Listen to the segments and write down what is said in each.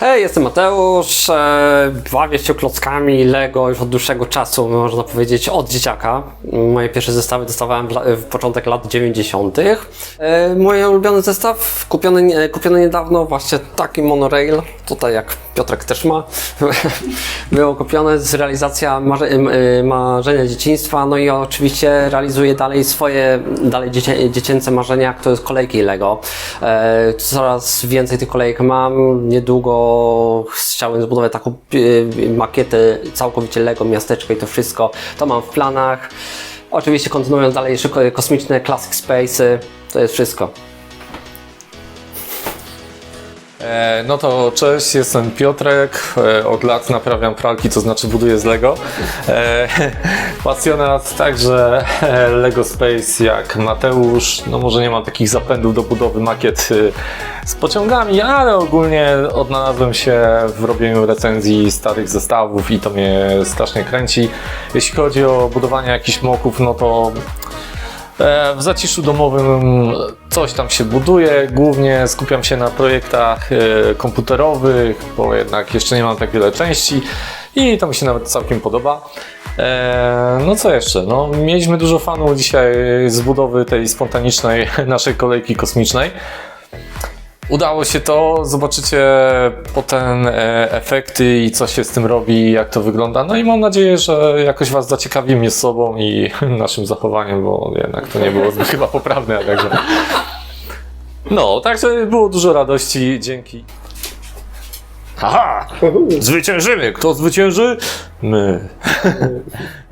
Hej, jestem Mateusz. E, bawię się klockami Lego już od dłuższego czasu, można powiedzieć od dzieciaka. Moje pierwsze zestawy dostawałem w, początek lat 90. E, mój ulubiony zestaw, kupiony, kupiony niedawno, właśnie taki monorail, tutaj jak Piotrek też ma, było kupione z realizacja marze, y, marzenia dzieciństwa, no i oczywiście realizuję dalej swoje, dalej dziecię, dziecięce marzenia, to jest kolejki Lego. E, coraz więcej tych kolejek mam, niedługo chciałem zbudować taką y, makietę całkowicie Lego, miasteczko i to wszystko, to mam w planach. Oczywiście kontynuując dalej jeszcze ko- kosmiczne Classic Space'y, to jest wszystko. No to cześć, jestem Piotrek. E, Od lat naprawiam pralki, to znaczy buduję z Lego. E, Pasjonat także e, Lego Space jak Mateusz. No może nie mam takich zapędów do budowy makiet z pociągami, ale ogólnie odnalazłem się w robieniu recenzji starych zestawów i to mnie strasznie kręci. Jeśli chodzi o budowanie jakichś moków, no to E, W zaciszu domowym coś tam się buduje. Głównie skupiam się na projektach e, komputerowych, bo jednak jeszcze nie mam tak wiele części i to mi się nawet całkiem podoba. E, No co jeszcze? No, mieliśmy dużo fanów dzisiaj z budowy tej spontanicznej naszej kolejki kosmicznej. Udało się to, zobaczycie potem e, efekty i co się z tym robi, jak to wygląda. No i mam nadzieję, że jakoś Was zaciekawimy z sobą i naszym zachowaniem, bo jednak to nie było zbyt chyba poprawne, także. No, także było dużo radości, dzięki. Haha! Zwyciężymy! Kto zwycięży? My.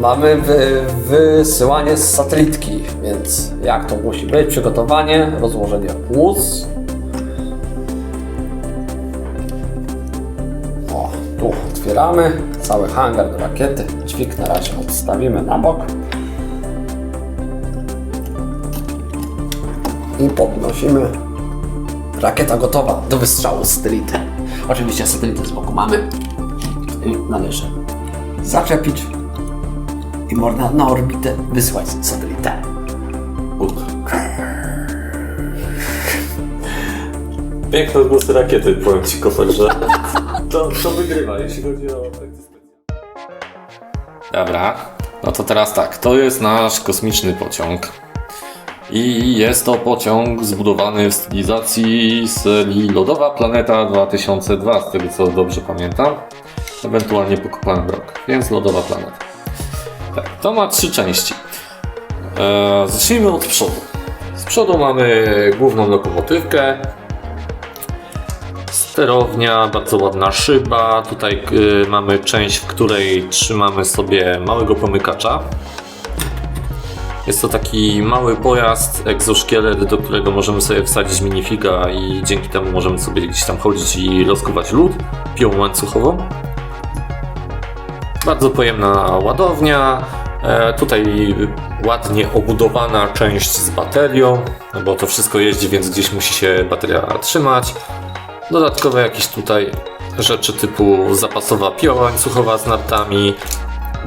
mamy wy, wysyłanie z satelitki, więc jak to musi być? Przygotowanie, rozłożenie łóz. O, tu otwieramy cały hangar do rakiety. Dźwig na razie odstawimy na bok. I podnosimy. Rakieta gotowa do wystrzału z satelity. Oczywiście satelitę z boku mamy. I należy zaczepić i można na orbitę wysłać satelitę. Piękne odgłosy rakiety, powiem Ci Koper, że to, to wygrywa, jeśli chodzi o efekty. Dobra, no to teraz tak, to jest nasz kosmiczny pociąg. I jest to pociąg zbudowany w stylizacji serii Lodowa Planeta 2002, z tego co dobrze pamiętam. Ewentualnie pokopany rok, więc Lodowa Planeta. Tak, to ma trzy części. E, zacznijmy od przodu. Z przodu mamy główną lokomotywkę, sterownia, bardzo ładna szyba. Tutaj y, mamy część, w której trzymamy sobie małego pomykacza. Jest to taki mały pojazd, egzoszkielet, do którego możemy sobie wsadzić minifiga i dzięki temu możemy sobie gdzieś tam chodzić i rozkuwać lód piłą łańcuchową. Bardzo pojemna ładownia. E, tutaj ładnie obudowana część z baterią, no bo to wszystko jeździ, więc gdzieś musi się bateria trzymać. Dodatkowe jakieś tutaj rzeczy typu zapasowa piła łańcuchowa z nartami.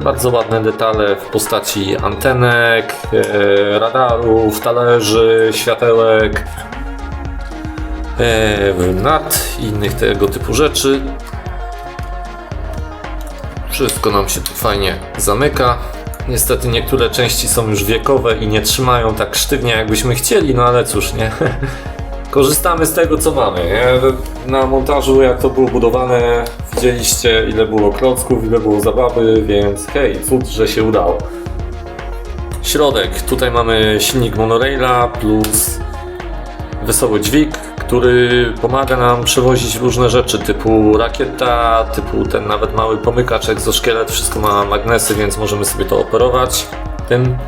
Bardzo ładne detale w postaci antenek, e, radarów, talerzy, światełek, e, nart i innych tego typu rzeczy. Wszystko nam się tu fajnie zamyka. Niestety niektóre części są już wiekowe i nie trzymają tak sztywnie jakbyśmy chcieli, no ale cóż, nie? Korzystamy z tego co mamy. Nie? Na montażu jak to było budowane widzieliście ile było klocków, ile było zabawy, więc hej, cud, że się udało. Środek. Tutaj mamy silnik monoraila plus wesoły dźwig, który pomaga nam przewozić różne rzeczy typu rakieta, typu ten nawet mały pomykacz, egzoszkielet, wszystko ma magnesy, więc możemy sobie to operować tym.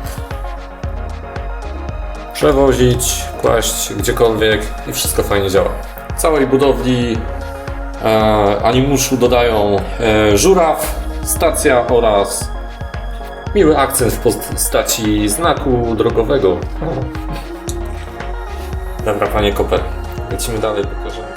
Przewozić, kłaść gdziekolwiek i wszystko fajnie działa. W całej budowli e, animuszu dodają e, żuraw, stacja oraz miły akcent w postaci znaku drogowego. Dobra, panie Koper. 그 친구 다음에 볼 거죠.